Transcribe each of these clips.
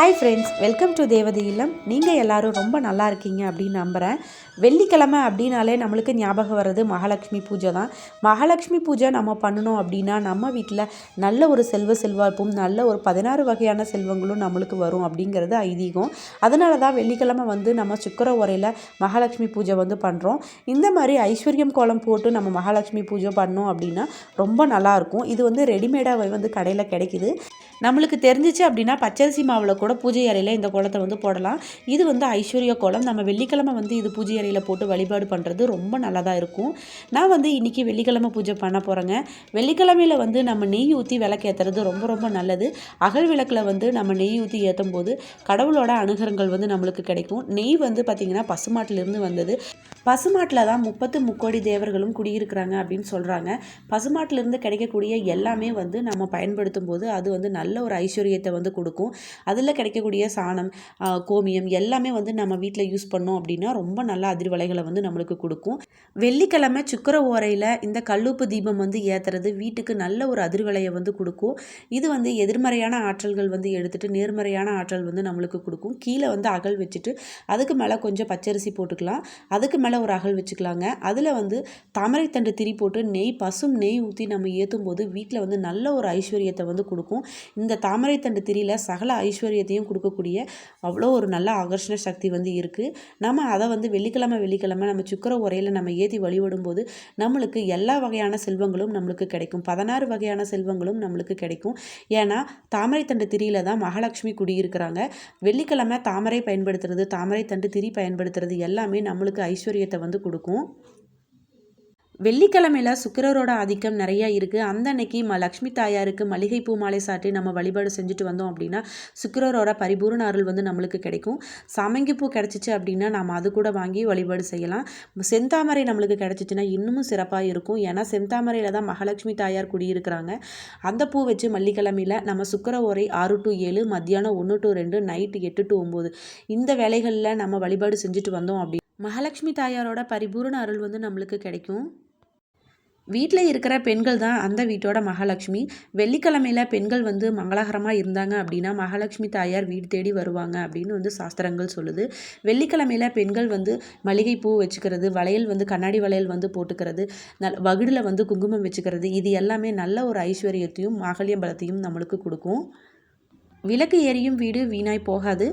Hi friends welcome to தேவதை இல்லம் நீங்கள் எல்லாரும் ரொம்ப நல்லா இருக்கீங்க அப்படின்னு நம்புகிறேன் வெள்ளிக்கிழமை அப்படின்னாலே நம்மளுக்கு ஞாபகம் வர்றது மகாலட்சுமி பூஜை தான். மகாலட்சுமி பூஜை நம்ம பண்ணணும் அப்படின்னா நம்ம வீட்டில் நல்ல ஒரு செல்வ செல்வாப்பும் நல்ல ஒரு பதினாறு வகையான செல்வங்களும் நம்மளுக்கு வரும் அப்படிங்கிறது ஐதீகம். அதனால தான் வெள்ளிக்கிழமை வந்து நம்ம சுக்கர உரையில் மகாலட்சுமி பூஜை வந்து பண்ணுறோம் இந்த மாதிரி ஐஸ்வர்யம் கோலம் போட்டு நம்ம மகாலட்சுமி பூஜை பண்ணோம் அப்படின்னா ரொம்ப நல்லாயிருக்கும் இது வந்து ரெடிமேடாக வந்து கடையில் கிடைக்குது. நம்மளுக்கு தெரிஞ்சிச்சு அப்படின்னா பச்சரிசி மாவில் கூட பூஜை அறையில் இந்த கோலத்தை வந்து போடலாம். இது வந்து ஐஸ்வர்ய கோலம். நம்ம வெள்ளிக்கிழமை வந்து இது பூஜை அறையில் போட்டு வழிபாடு பண்ணுறது ரொம்ப நல்லதாக இருக்கும். நான் வந்து இன்றைக்கி வெள்ளிக்கிழமை பூஜை பண்ண போகிறேங்க வெள்ளிக்கிழமையில் வந்து நம்ம நெய் ஊற்றி விளக்கேற்றுறது ரொம்ப ரொம்ப நல்லது. அகல் விளக்கில் வந்து நம்ம நெய் ஊற்றி ஏற்றும் போது கடவுளோட அனுகரங்கள் வந்து நம்மளுக்கு கிடைக்கும். நெய் வந்து பார்த்திங்கன்னா பசுமாட்டிலிருந்து வந்தது. பசுமாட்டில் தான் முப்பத்து முக்கோடி தேவர்களும் குடியிருக்கிறாங்க அப்படின்னு சொல்கிறாங்க பசுமாட்டிலிருந்து கிடைக்கக்கூடிய எல்லாமே வந்து நம்ம பயன்படுத்தும் போது அது வந்து நல்ல ஒரு ஐஸ்வர்யத்தை வந்து கொடுக்கும். அதில் கிடைக்கக்கூடிய சாணம் கோமியம் எல்லாமே வந்து நம்ம வீட்டில் யூஸ் பண்ணோம் அப்படின்னா ரொம்ப நல்ல அதிர்வலைகளை வந்து நம்மளுக்கு கொடுக்கும். வெள்ளிக்கிழமை சுக்கர ஓரையில் இந்த கல்லுப்பு தீபம் வந்து ஏற்றுறது வீட்டுக்கு நல்ல ஒரு அதிர்வலையை வந்து கொடுக்கும். இது வந்து எதிர்மறையான ஆற்றல்கள் வந்து எடுத்துட்டு நேர்மறையான ஆற்றல் வந்து நம்மளுக்கு கொடுக்கும். கீழே வந்து அகல் வச்சுட்டு அதுக்கு மேலே கொஞ்சம் பச்சரிசி போட்டுக்கலாம். அதுக்கு மேலே ஒரு அகல் வச்சுக்கலாங்க. அதில் வந்து தாமரைத்தண்டு திரி போட்டு நெய் பசும் நெய் ஊற்றி நம்ம ஏற்றும் போது வீட்டில் வந்து நல்ல ஒரு ஐஸ்வர்யத்தை வந்து கொடுக்கும். இந்த தாமரைத்தண்டு திரியில் சகல ஐஸ்வர்யத்தையும் கொடுக்கக்கூடிய அவ்வளோ ஒரு நல்ல ஆகர்ஷண சக்தி வந்து இருக்குது நம்ம அதை வந்து வெள்ளிக்கிழமை வெள்ளிக்கிழமை நம்ம சுக்கர உரையில் நம்ம ஏற்றி வழிபடும் போது நம்மளுக்கு எல்லா வகையான செல்வங்களும் நம்மளுக்கு கிடைக்கும். பதினாறு வகையான செல்வங்களும் நம்மளுக்கு கிடைக்கும். ஏன்னா தாமரைத்தண்டு திரியில தான் மகாலட்சுமி குடியிருக்கிறாங்க. வெள்ளிக்கிழமை தாமரை பயன்படுத்துறது தாமரைத்தண்டு திரி பயன்படுத்துறது எல்லாமே நம்மளுக்கு ஐஸ்வர்யத்தை வந்து கொடுக்கும். வெள்ளிக்கிழமையில் சுக்கரரோட ஆதிக்கம் நிறையா இருக்குது அந்த அன்னைக்கு ம லக்ஷ்மி தாயாருக்கு மளிகை பூ மாலை சாட்டி நம்ம வழிபாடு செஞ்சுட்டு வந்தோம் அப்படின்னா சுக்கரரோட பரிபூரண அருள் வந்து நம்மளுக்கு கிடைக்கும். சமங்கி பூ கிடச்சிச்சு அப்படின்னா நம்ம அது கூட வாங்கி வழிபாடு செய்யலாம். செந்தாமரை நம்மளுக்கு கிடச்சிச்சின்னா இன்னமும் சிறப்பாக இருக்கும். ஏன்னா செந்தாமரையில் தான் மகாலட்சுமி தாயார் குடியிருக்கிறாங்க. அந்த பூ வச்சு மல்லிக்கிழமையில் நம்ம சுக்கிர ஓரை ஆறு டு ஏழு மத்தியானம் ஒன்று டு ரெண்டு நைட்டு எட்டு டு ஒம்பது இந்த வேலைகளில் நம்ம வழிபாடு செஞ்சுட்டு வந்தோம் அப்படி மகாலட்சுமி தாயாரோட பரிபூரண அருள் வந்து நம்மளுக்கு கிடைக்கும். வீட்டில் இருக்கிற பெண்கள் தான் அந்த வீட்டோட மகாலட்சுமி. வெள்ளிக்கிழமையில் பெண்கள் வந்து மங்களகரமாக இருந்தாங்க அப்படின்னா மகாலட்சுமி தாயார் வீடு தேடி வருவாங்க அப்படின்னு வந்து சாஸ்திரங்கள் சொல்லுது. வெள்ளிக்கிழமையில் பெண்கள் வந்து மல்லிகைப்பூ வச்சுக்கிறது வளையல் வந்து கண்ணாடி வளையல் வந்து போட்டுக்கிறது நல் வகுடில் வந்து குங்குமம் வச்சுக்கிறது இது எல்லாமே நல்ல ஒரு ஐஸ்வர்யத்தையும் மாகல்ய பலத்தையும் நம்மளுக்கு கொடுக்கும். விளக்கு எரியும் வீடு வீணாய் போகாது.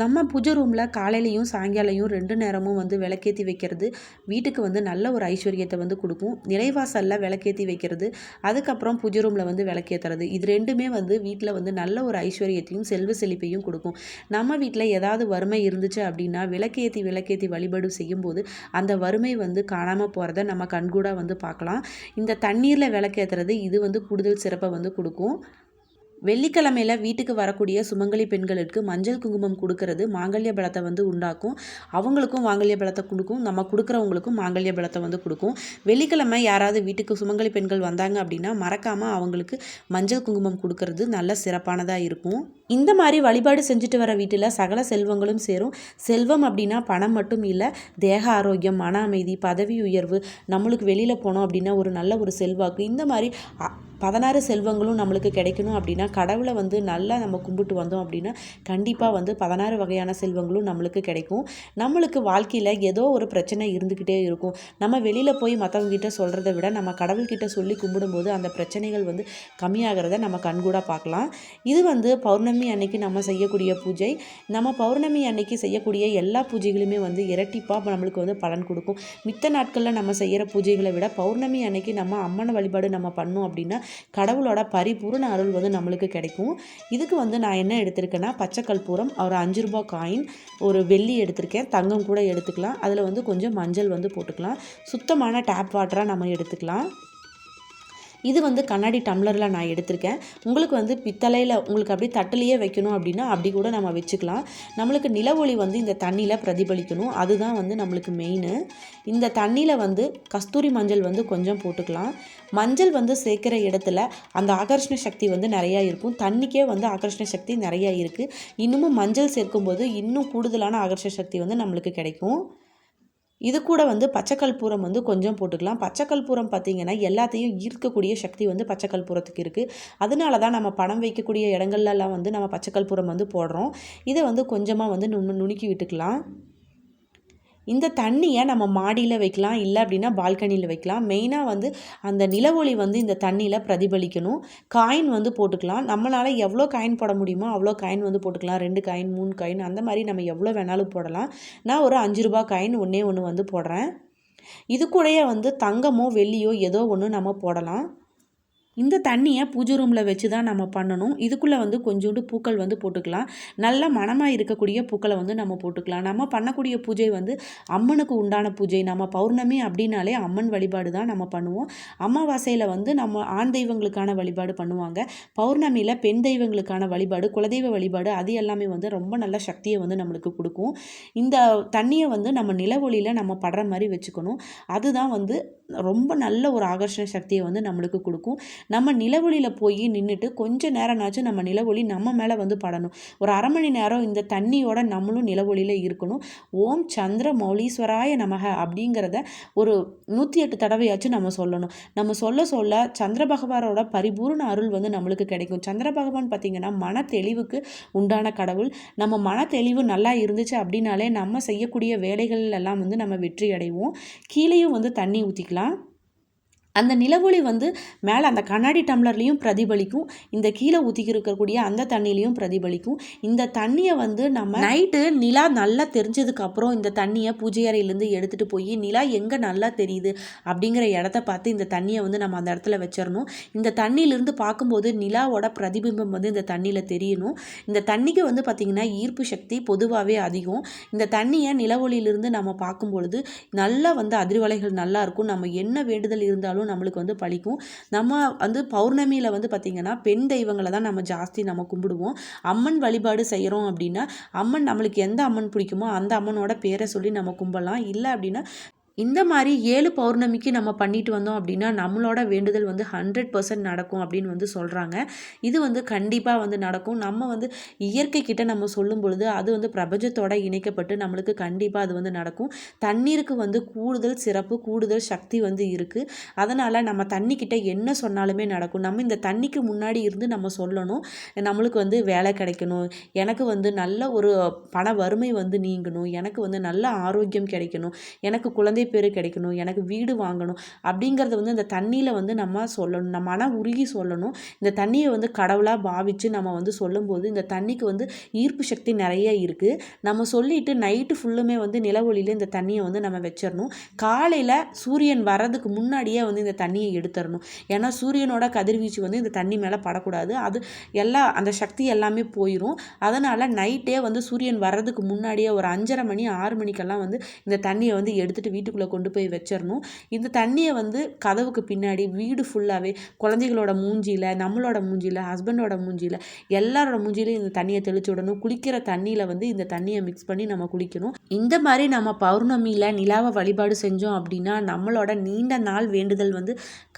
நம்ம பூஜை ரூமில் காலையிலையும் சாயங்காலையும் ரெண்டு நேரமும் வந்து விளக்கேற்றி வைக்கிறது வீட்டுக்கு வந்து நல்ல ஒரு ஐஸ்வர்யத்தை வந்து கொடுக்கும். நிலைவாசலில் விளக்கேற்றி வைக்கிறது அதுக்கப்புறம் பூஜை ரூமில் வந்து விளக்கேற்றுறது இது ரெண்டுமே வந்து வீட்டில் வந்து நல்ல ஒரு ஐஸ்வர்யத்தையும் செல்வ செழிப்பையும் கொடுக்கும். நம்ம வீட்டில் ஏதாவது வறுமை இருந்துச்சு அப்படின்னா விளக்கேற்றி விளக்கேற்றி வழிபாடு செய்யும்போது அந்த வறுமை வந்து காணாமல் போகிறத நம்ம கண்கூடாக வந்து பார்க்கலாம். இந்த தண்ணீரில் விளக்கேற்றுறது இது வந்து கூடுதல் சிறப்பை வந்து கொடுக்கும். வெள்ளிக்கிழமையில் வீட்டுக்கு வரக்கூடிய சுமங்கலி பெண்களுக்கு மஞ்சள் குங்குமம் கொடுக்கறது மாங்கல்ய பலத்தை வந்து உண்டாக்கும். அவங்களுக்கும் மாங்கல்ய பலத்தை கொடுக்கும். நம்ம கொடுக்குறவங்களுக்கும் மாங்கல்ய பலத்தை வந்து கொடுக்கும். வெள்ளிக்கிழமை யாராவது வீட்டுக்கு சுமங்கலி பெண்கள் வந்தாங்க அப்படின்னா மறக்காமல் அவங்களுக்கு மஞ்சள் குங்குமம் கொடுக்கறது நல்ல சிறப்பானதாக இருக்கும். இந்த மாதிரி வழிபாடு செஞ்சுட்டு வர வீட்டில் சகல செல்வங்களும் சேரும். செல்வம் அப்படின்னா பணம் மட்டும் இல்லை தேக ஆரோக்கியம் மன அமைதி பதவி உயர்வு நம்மளுக்கு வெளியில் போனோம் அப்படின்னா ஒரு நல்ல ஒரு செல்வாக்கு. இந்த மாதிரி பதினாறு செல்வங்களும் நம்மளுக்கு கிடைக்கணும் அப்படின்னா கடவுளை வந்து நல்லா நம்ம கும்பிட்டு வந்தோம் அப்படின்னா கண்டிப்பாக வந்து பதினாறு வகையான செல்வங்களும் நம்மளுக்கு கிடைக்கும். நம்மளுக்கு வாழ்க்கையில் ஏதோ ஒரு பிரச்சனை இருந்துக்கிட்டே இருக்கும். நம்ம வெளியில் போய் மற்றவங்ககிட்ட சொல்கிறத விட நம்ம கடவுள்கிட்ட சொல்லி கும்பிடும்போது அந்த பிரச்சனைகள் வந்து கம்மியாகிறத நம்ம கண்கூடாக பார்க்கலாம். இது வந்து பௌர்ணமி அன்னைக்கு நம்ம செய்யக்கூடிய பூஜை. நம்ம பௌர்ணமி அன்னைக்கு செய்யக்கூடிய எல்லா பூஜைகளுமே வந்து இரட்டிப்பாக நம்மளுக்கு வந்து பலன் கொடுக்கும். மித்த நாட்களில் நம்ம செய்கிற பூஜைகளை விட பௌர்ணமி அன்னைக்கு நம்ம அம்மனை வழிபாடு நம்ம பண்ணோம் அப்படின்னா கடவுளோட பரிபூரண அருள் வந்து நம்மளுக்கு கிடைக்கும். இதுக்கு வந்து நான் என்ன எடுத்திருக்கேன்னா பச்சை கற்பூரம் ஒரு அஞ்சு ரூபாய் காயின் ஒரு வெள்ளி எடுத்திருக்கேன் தங்கம் கூட எடுத்துக்கலாம். அதில் வந்து கொஞ்சம் மஞ்சள் வந்து போட்டுக்கலாம். சுத்தமான டேப் வாட்டராக நம்ம எடுத்துக்கலாம். இது வந்து கண்ணாடி டம்ளரில் நான் எடுத்திருக்கேன். உங்களுக்கு வந்து பித்தளையில் உங்களுக்கு அப்படியே தட்டிலேயே வைக்கணும் அப்படின்னா அப்படி கூட நம்ம வச்சுக்கலாம். நம்மளுக்கு நில ஒளி வந்து இந்த தண்ணியில் பிரதிபலிக்கணும். அதுதான் வந்து நம்மளுக்கு மெயின் இந்த தண்ணியில் வந்து கஸ்தூரி மஞ்சள் வந்து கொஞ்சம் போட்டுக்கலாம். மஞ்சள் வந்து சேர்க்குற இடத்துல அந்த ஆகர்ஷண சக்தி வந்து நிறையா இருக்கும். தண்ணிக்கே வந்து ஆகர்ஷண சக்தி நிறையா இருக்குது இன்னமும் மஞ்சள் சேர்க்கும்போது இன்னும் கூடுதலான ஆகர்ஷண சக்தி வந்து நம்மளுக்கு கிடைக்கும். இது கூட வந்து பச்சைக்கல்பூரம் வந்து கொஞ்சம் போட்டுக்கலாம். பச்சைக்கல்பூரம் பார்த்திங்கன்னா எல்லாத்தையும் ஈர்க்கக்கூடிய சக்தி வந்து பச்சைக்கல்பூரத்துக்கு இருக்குது அதனால தான் நம்ம பணம் வைக்கக்கூடிய இடங்கள்லாம் வந்து நம்ம பச்சைக்கல்பூரம் வந்து போடுறோம். இதை வந்து கொஞ்சமாக வந்து நுண்ணு நுணுக்கி விட்டுக்கலாம். இந்த தண்ணியை நம்ம மாடியில் வைக்கலாம் இல்லை அப்படின்னா பால்கனியில் வைக்கலாம். மெயினாக வந்து அந்த நிலவொளி வந்து இந்த தண்ணியில் பிரதிபலிக்கணும். காயின் வந்து போட்டுக்கலாம். நம்மளால் எவ்வளோ காயின் போட முடியுமோ அவ்வளோ காயின் வந்து போட்டுக்கலாம். ரெண்டு காயின் மூணு காயின் அந்த மாதிரி நம்ம எவ்வளோ வேணாலும் போடலாம். நான் ஒரு அஞ்சு ரூபா காயின் ஒன்றே ஒன்று வந்து போடுறேன். இது கூடயே வந்து தங்கமோ வெள்ளியோ ஏதோ ஒன்று நம்ம போடலாம். இந்த தண்ணியை பூஜை ரூமில் வச்சு தான் நம்ம பண்ணணும். இதுக்குள்ளே வந்து கொஞ்சோண்டு பூக்கள் வந்து போட்டுக்கலாம். நல்ல மனமாக இருக்கக்கூடிய பூக்களை வந்து நம்ம போட்டுக்கலாம். நம்ம பண்ணக்கூடிய பூஜை வந்து அம்மனுக்கு உண்டான பூஜை. நம்ம பௌர்ணமி அப்படின்னாலே அம்மன் வழிபாடு தான் நம்ம பண்ணுவோம். அமாவாசையில் வந்து நம்ம ஆண் தெய்வங்களுக்கான வழிபாடு பண்ணுவாங்க. பௌர்ணமியில் பெண் தெய்வங்களுக்கான வழிபாடு குலதெய்வ வழிபாடு அது எல்லாமே வந்து ரொம்ப நல்ல சக்தியை வந்து நம்மளுக்கு கொடுக்கும். இந்த தண்ணியை வந்து நம்ம நில ஒளியில் நம்ம படுற மாதிரி வச்சுக்கணும். அதுதான் வந்து ரொம்ப நல்ல ஒரு ஆகர்ஷண சக்தியை வந்து நம்மளுக்கு கொடுக்கும். நம்ம நிலவொளியில் போய் நின்றுட்டு கொஞ்சம் நேரம்னாச்சும் நம்ம நிலவொளி நம்ம மேலே வந்து படணும். ஒரு அரை மணி நேரம் இந்த தண்ணியோட நம்மளும் நிலவொளியில் இருக்கணும். ஓம் சந்திர மௌலீஸ்வராய நமக அப்படிங்கிறத ஒரு நூற்றி எட்டு தடவையாச்சும் நம்ம சொல்லணும். நம்ம சொல்ல சொல்ல சந்திர பகவானோட பரிபூர்ண அருள் வந்து நம்மளுக்கு கிடைக்கும். சந்திர பகவான் பார்த்திங்கன்னா மன தெளிவுக்கு உண்டான கடவுள். நம்ம மன தெளிவு நல்லா இருந்துச்சு அப்படின்னாலே நம்ம செய்யக்கூடிய வேலைகள் எல்லாம் வந்து நம்ம வெற்றி அடைவோம் கீழேயும் வந்து தண்ணி ஊற்றிக்கலாம் அந்த நிலவொளி வந்து மேலே அந்த கண்ணாடி டம்ளர்லேயும் பிரதிபலிக்கும். இந்த கீழே ஊற்றிக்கி இருக்கக்கூடிய அந்த தண்ணியிலையும் பிரதிபலிக்கும். இந்த தண்ணியை வந்து நம்ம நைட்டு நிலா நல்லா தெரிஞ்சதுக்கப்புறம் இந்த தண்ணியை பூஜை அறையிலேருந்து எடுத்துகிட்டு போய் நிலா எங்கே நல்லா தெரியுது அப்படிங்கிற இடத்த பார்த்து இந்த தண்ணியை வந்து நம்ம அந்த இடத்துல வச்சிடணும் இந்த தண்ணியிலேருந்து பார்க்கும்போது நிலாவோட பிரதிபிம்பம் வந்து இந்த தண்ணியில் தெரியணும். இந்த தண்ணிக்கு வந்து பார்த்திங்கன்னா ஈர்ப்பு சக்தி பொதுவாகவே அதிகம். இந்த தண்ணியை நிலவொளியிலிருந்து நம்ம பார்க்கும் பொழுது நல்லா வந்து அதிர்வலைகள் நல்லா இருக்கும். நம்ம என்ன வேண்டுதல் இருந்தாலும் வழிபாடும் நம்மளுக்கு வந்து பழிக்கும். நம்ம வந்து பௌர்ணமியில் வந்து பார்த்திங்கன்னா பெண் தெய்வங்களை தான் நம்ம ஜாஸ்தி நம்ம கும்பிடுவோம். அம்மன் வழிபாடு செய்கிறோம் அப்படின்னா அம்மன் நம்மளுக்கு எந்த அம்மன் பிடிக்குமோ அந்த அம்மனோட பேரை சொல்லி நம்ம கும்பிடலாம். இல்லை அப்படின்னா இந்த மாதிரி ஏழு பௌர்ணமிக்கு நம்ம பண்ணிட்டு வந்தோம் அப்படின்னா நம்மளோட வேண்டுதல் வந்து ஹண்ட்ரட் பர்சன்ட் நடக்கும் அப்படின்னு வந்து சொல்கிறாங்க இது வந்து கண்டிப்பாக வந்து நடக்கும். நம்ம வந்து இயற்கை கிட்ட நம்ம சொல்லும் பொழுது அது வந்து பிரபஞ்சத்தோட இணைக்கப்பட்டு நம்மளுக்கு கண்டிப்பாக அது வந்து நடக்கும். தண்ணீருக்கு வந்து கூடுதல் சிறப்பு கூடுதல் சக்தி வந்து இருக்குது அதனால் நம்ம தண்ணிக்கிட்ட என்ன சொன்னாலுமே நடக்கும். நம்ம இந்த தண்ணிக்கு முன்னாடி இருந்து நம்ம சொல்லணும். நம்மளுக்கு வந்து வேலை கிடைக்கணும். எனக்கு வந்து நல்ல ஒரு பண வறுமை வந்து நீங்கணும். எனக்கு வந்து நல்ல ஆரோக்கியம் கிடைக்கணும். எனக்கு குழந்தை குழந்தை பேர் கிடைக்கணும் எனக்கு வீடு வாங்கணும் அப்படிங்கிறத வந்து அந்த தண்ணியில் வந்து நம்ம சொல்லணும். நம்ம ஆனால் உருகி சொல்லணும். இந்த தண்ணியை வந்து கடவுளாக பாவித்து நம்ம வந்து சொல்லும்போது இந்த தண்ணிக்கு வந்து ஈர்ப்பு சக்தி நிறைய இருக்குது நம்ம சொல்லிட்டு நைட்டு ஃபுல்லுமே வந்து நிலவொளியில் இந்த தண்ணியை வந்து நம்ம வச்சிடணும். காலையில் சூரியன் வர்றதுக்கு முன்னாடியே வந்து இந்த தண்ணியை எடுத்துடணும். ஏன்னா சூரியனோட கதிர்வீச்சு வந்து இந்த தண்ணி மேலே படக்கூடாது. அது எல்லா அந்த சக்தி எல்லாமே போயிடும் அதனால் நைட்டே வந்து சூரியன் வர்றதுக்கு முன்னாடியே ஒரு அஞ்சரை மணி ஆறு மணிக்கெல்லாம் வந்து இந்த தண்ணியை வந்து எடுத்துகிட்டு வீட்டுக்கு வீட்டுக்குள்ளே கொண்டு போய் வச்சிடணும். இந்த தண்ணியை வந்து கதவுக்கு பின்னாடி வீடு ஃபுல்லாகவே குழந்தைகளோட மூஞ்சியில் நம்மளோட மூஞ்சியில் ஹஸ்பண்டோட மூஞ்சியில் எல்லாரோட மூஞ்சிலையும் இந்த தண்ணியை தெளிச்சு விடணும். குளிக்கிற தண்ணியில் வந்து இந்த தண்ணியை மிக்ஸ் பண்ணி நம்ம குளிக்கணும். இந்த மாதிரி நம்ம பௌர்ணமியில் நிலாவை வழிபாடு செஞ்சோம் அப்படின்னா நம்மளோட நீண்ட நாள் வேண்டுதல் வந்து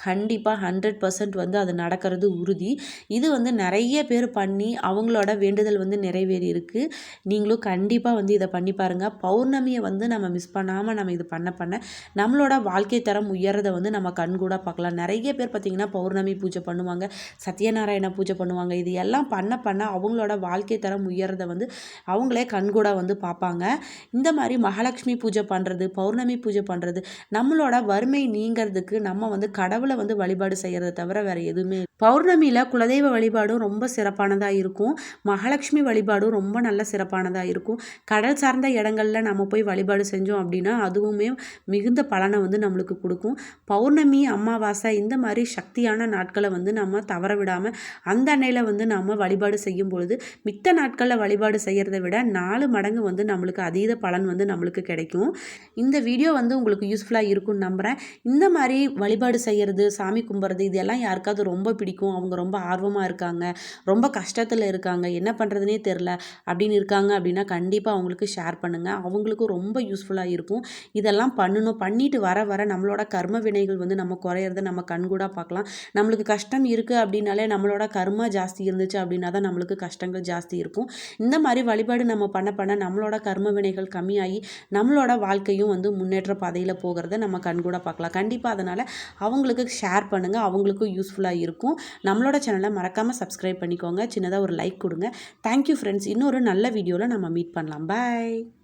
கண்டிப்பாக ஹண்ட்ரட் பர்சன்ட் வந்து அது நடக்கிறது உறுதி. இது வந்து நிறைய பேர் பண்ணி அவங்களோட வேண்டுதல் வந்து நிறைவேறி இருக்குது நீங்களும் கண்டிப்பாக வந்து இதை பண்ணி பாருங்கள் பௌர்ணமியை வந்து நம்ம மிஸ் பண்ணாமல் நம்ம இது பண்ண பண்ண. நம்மளோட வாழ்க்கை தரம் உயர்றதை வந்து நம்ம கண்கூட பார்க்கலாம். நிறைய பேர் பார்த்திங்கன்னா பௌர்ணமி பூஜை பண்ணுவாங்க சத்யநாராயண பூஜை பண்ணுவாங்க. இது எல்லாம் பண்ண பண்ண அவங்களோட வாழ்க்கை தரம் உயர்றதை வந்து அவங்களே கண்கூட வந்து பார்ப்பாங்க. இந்த மாதிரி மகாலட்சுமி பூஜை பண்ணுறது பௌர்ணமி பூஜை பண்ணுறது நம்மளோட வறுமை நீங்கிறதுக்கு நம்ம வந்து கடவுளை வந்து வழிபாடு செய்கிறத தவிர வேறு எதுவுமே பௌர்ணமியில் குலதெய்வ வழிபாடும் ரொம்ப சிறப்பானதாக இருக்கும். மகாலட்சுமி வழிபாடும் ரொம்ப நல்ல சிறப்பானதாக இருக்கும். கடல் சார்ந்த இடங்களில் நம்ம போய் வழிபாடு செஞ்சோம் அப்படின்னா அதுவுமே மிகுந்த பலனை வந்து நம்மளுக்கு கொடுக்கும். பௌர்ணமி அமாவாசை இந்த மாதிரி சக்தியான நாட்களை வந்து நம்ம தவற விடாமல் அந்த அன்னையில் வந்து நம்ம வழிபாடு செய்யும் பொழுது மித்த நாட்களில் வழிபாடு செய்கிறத விட நாலு மடங்கு வந்து நம்மளுக்கு அதீத பலன் வந்து நம்மளுக்கு கிடைக்கும். இந்த வீடியோ வந்து உங்களுக்கு யூஸ்ஃபுல்லாக இருக்கும்னு நம்புகிறேன் இந்த மாதிரி வழிபாடு செய்கிறது சாமி கும்பிட்றது இதெல்லாம் யாருக்காவது ரொம்ப பிடிக்கும். அவங்க ரொம்ப ஆர்வமாக இருக்காங்க. ரொம்ப கஷ்டத்தில் இருக்காங்க. என்ன பண்ணுறதுனே தெரில. அப்படின்னு இருக்காங்க அப்படின்னா கண்டிப்பாக அவங்களுக்கு ஷேர் பண்ணுங்கள் அவங்களுக்கும் ரொம்ப யூஸ்ஃபுல்லாக இருக்கும். இதெல்லாம் பண்ணணும். பண்ணிட்டு வர வர நம்மளோட கர்ம வினைகள் வந்து நம்ம குறையிறத நம்ம கண்கூடாக பார்க்கலாம். நம்மளுக்கு கஷ்டம் இருக்குது அப்படின்னாலே நம்மளோட கர்மா ஜாஸ்தி இருந்துச்சு அப்படின்னா தான் நம்மளுக்கு கஷ்டங்கள் ஜாஸ்தி இருக்கும். இந்த மாதிரி வழிபாடு நம்ம பண்ண பண்ண நம்மளோட கர்ம வினைகள் கம்மியாகி நம்மளோட வாழ்க்கையும் வந்து முன்னேற்ற பாதையில் போகிறத நம்ம கண்கூட பார்க்கலாம். கண்டிப்பாக அதனால் அவங்களுக்கு ஷேர் பண்ணுங்கள் அவங்களுக்கும் யூஸ்ஃபுல்லாக இருக்கும். நம்மளோட சேனலை மறக்காமல் சப்ஸ்கிரைப் பண்ணிக்கோங்க. சின்னதாக ஒரு லைக் கொடுங்க. தேங்க்யூ ஃப்ரெண்ட்ஸ் இன்னொரு நல்ல வீடியோவில் நம்ம மீட் பண்ணலாம். பாய்